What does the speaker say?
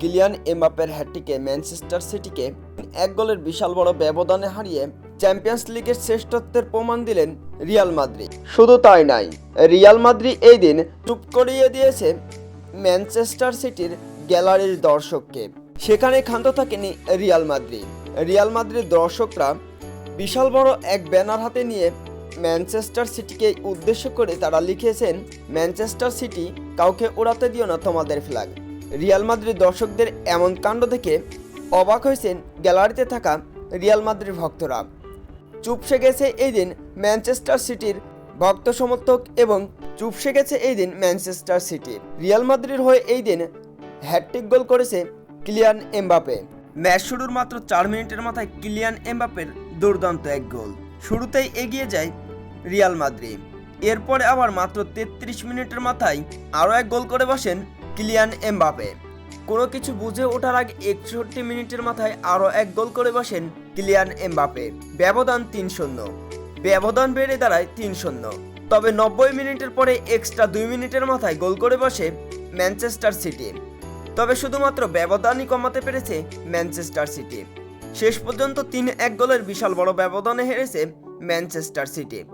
Kylian এমবাপের হ্যাটটিকে Manchester সিটিকে এক গোলের বিশাল বড় ব্যবধানে হারিয়ে চ্যাম্পিয়ন্স লিগের শ্রেষ্ঠত্বের প্রমাণ দিলেন রিয়াল মাদ্রি শুধু তাই নাই রিয়াল মাদ্রি এই দিন চুপ করিয়ে দিয়েছে ম্যানচেস্টার সিটির গ্যালারির দর্শককে। সেখানে ক্ষান্ত থাকেনি রিয়াল মাদ্রি রিয়াল মাদ্রিদ দর্শকরা বিশাল বড় এক ব্যানার হাতে নিয়ে ম্যানচেস্টার সিটিকে উদ্দেশ্য করে তারা লিখেছেন ম্যানচেস্টার সিটি কাউকে উড়াতে দিও না তোমাদের ফ্ল্যাগ রিয়াল মাদ্রিদ দর্শকদের এমন কাণ্ড দেখে অবাক হয়েছেন গ্যালারিতে থাকা রিয়াল মাদ্রিদ ভক্তরা। চুপসে গেছে এই দিন ম্যানচেস্টার সিটির ভক্ত সমর্থক এবং চুপসে গেছে এই দিন ম্যানচেস্টার সিটি। রিয়াল মাদ্রিদ হয়ে এই দিন হ্যাটট্রিক গোল করেছে কিলিয়ান এমবাপে ম্যাচ শুরুর মাত্র চার মিনিটের মাথায় কিলিয়ান এমবাপের দুর্দান্ত এক গোল। শুরুতেই এগিয়ে যায় রিয়াল মাদ্রিদ। এরপরে আবার মাত্র তেত্রিশ মিনিটের মাথায় আরও এক গোল করে বসেন কিলিয়ান এমবাপে। কোনো কিছু বুঝে ওঠার আগে একষট্টি মিনিটের মাথায় আরও এক গোল করে বসেন কিলিয়ান এমবাপে। ব্যবধান তিন শূন্য। ব্যবধান বেড়ে দাঁড়ায় তিন শূন্য। তবে নব্বই মিনিটের পরে এক্সট্রা দুই মিনিটের মাথায় গোল করে বসে ম্যানচেস্টার সিটি। তবে শুধুমাত্র ব্যবধানই কমাতে পেরেছে ম্যানচেস্টার সিটি। শেষ পর্যন্ত তিন এক গোলের বিশাল বড় ব্যবধানে হেরেছে ম্যানচেস্টার সিটি।